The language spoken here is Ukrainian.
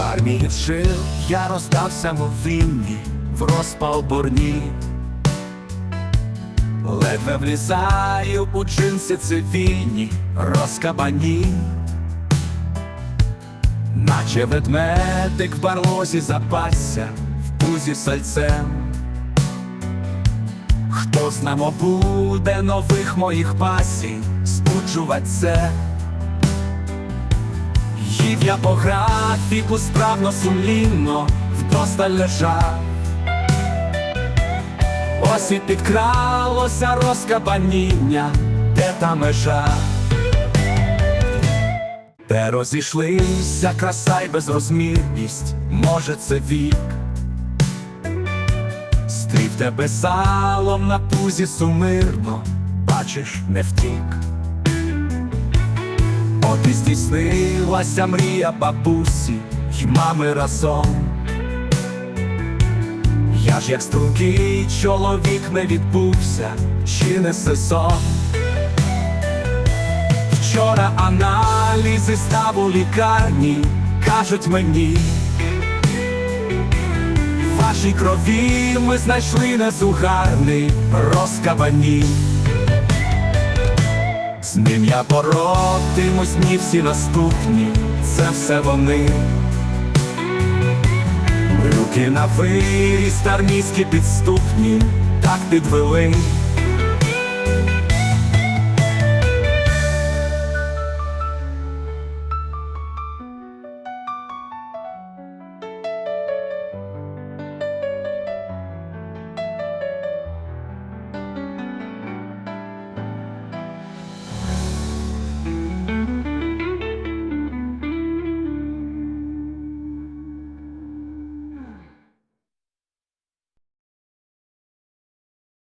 армії вжив, я роздався мов вінні, в розпал бурні. Ледве влізаю у джинси цивільні, розкабані, наче ведмедик в барлозі запасся, в пузі сальцем. Хто знамо буде нових моїх пасій, спуджувать це. Їв я по графіку справно сумлінно, вдосталь лежав. Ось і підкралося розкабаніння, де та межа. Де розійшлися краса й безрозмірність, може це вік. Стрів тебе салом на пузі сумирно, бачиш, не втік. Здійснилася мрія бабусі й мами разом. Я ж як стрункий чоловік не відбувся, чи не сон. Вчора аналізи став у лікарні, кажуть мені. В вашій крові ми знайшли незугарний розкабані. З ним я боротимусь дні всі наступні, це все вони. Руки на виріст армійські підступні, так підвели.